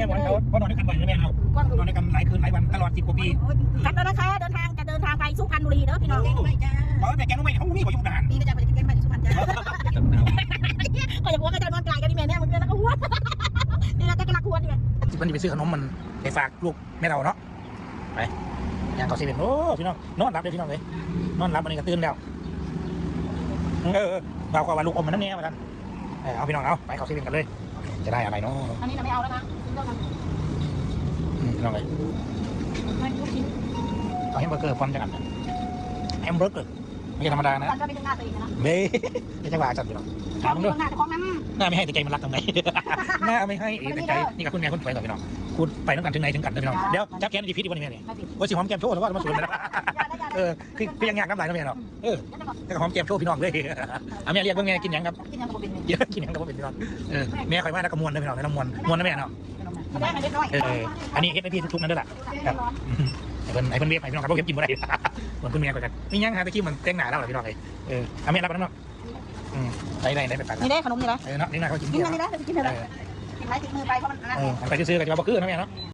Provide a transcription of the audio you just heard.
เนี่ยหมอนเขาเพรานอนด้วยกันบ่อยใช่ไหมครับนอนด้วยกันหลายคืนหลายวันตลอดสิบกว่าปีกันแล้วนะคะเดินทางจะเดินทางไปสุพรรณบุรีเนาะพี่น้องไม่จ้าเออแต่แกต้องไม่เขามีเขาอยุ่งด่านมีก็จะไปกินไปสุพรรณจ้าก็อยากว่าก็จะนอนไกลกันนี่แม่เนี่ยมึงเนี่ยนะก็อ้วนนี่นะจะกระลักอ้วนเนี่ยมันจะไปซื้อขนมมันไปฝากลูกแม่เราเนาะไปอย่างเขาเซเว่นโอ้พี่น้องนอนรับเลยพี่น้องเลยนอนรับมันนี้ก็ตื่นแล้วเออเราก็ว่าลูกอมมันน้ำเนี้ยมาท่านเอาพี่น้องเอาไปเขาเซเว่นกันเลย จะได้อะไรเนาะอันนี้เราไม่เอาแล้วนะซื้อเท่านั้นอืมพี่น้องเลยไม่รู้ชิ้นเอาแฮมเบอร์เกอร์ฟอนต์จังกันแฮมเบอร์เกอร์ไม่ใช่ธรรมดานะตอนก็ไปถึงหน้าตัวเองนะเบ้ไม่ใช่ว่าจัดพี่น้องขถาอมงมึงด้วยหน้าของนั้นหน้าไม่ให้แต่ใจมันรักทำไงหน้าไม่ให้แต่ใจนี่กับคุณแม่คุณไปก่อนพี่น้องคุณไปน้ำกันถึงไหนถึงกันนะพี่น้องเดี๋ยวจับแกนจีพีดีวันนี้แม่เนี่ยไม่ติดว่าสิหอมแก้มโชว์หรือว่ามาสูนไปแล้วยาได้ยา เอได้อคือคือยังยากน้ำลายนะแม่เนาะเออแต่ก็หอมแก้มโชว์พี่น้องเลยอะแม่เรียกว่าไงกินหยังครับกินยังกระบอกเป็นกินกินหยังกับว่าเป็นพี่น้องเออแม่คอยมาแล้วก็มวนนะพี่น้องแล้วมวนมวนนะแม่เนาะได้ไหมเล็กน้อยเอออันนี้เฮ็ดให้พี่ทุกๆนั่นด้วยล่ะครับไอ้เพิ่นไอ้เพิ่นเวียบไอ้พี่น้องครับพวกเก็บกินบ่ได้เหมือนคุณแม่ก็กันมีหยังหาตะกี้เหมือนแต่งหน้าแล้วเหรอพี่น้องเลยเอออะแม่รับมันเนาะอืมได้ได้ได้ไปฝากนี่ได้ขนมนี่นะเออเนาะนี่นาเขากินกินเที่ยวอันนี้นะกินเถอะกินไม้ติดมือไปเพราะมันอันนั้นเออไปซื้อๆก็จะมาบ่คือนะแม่เนาะเ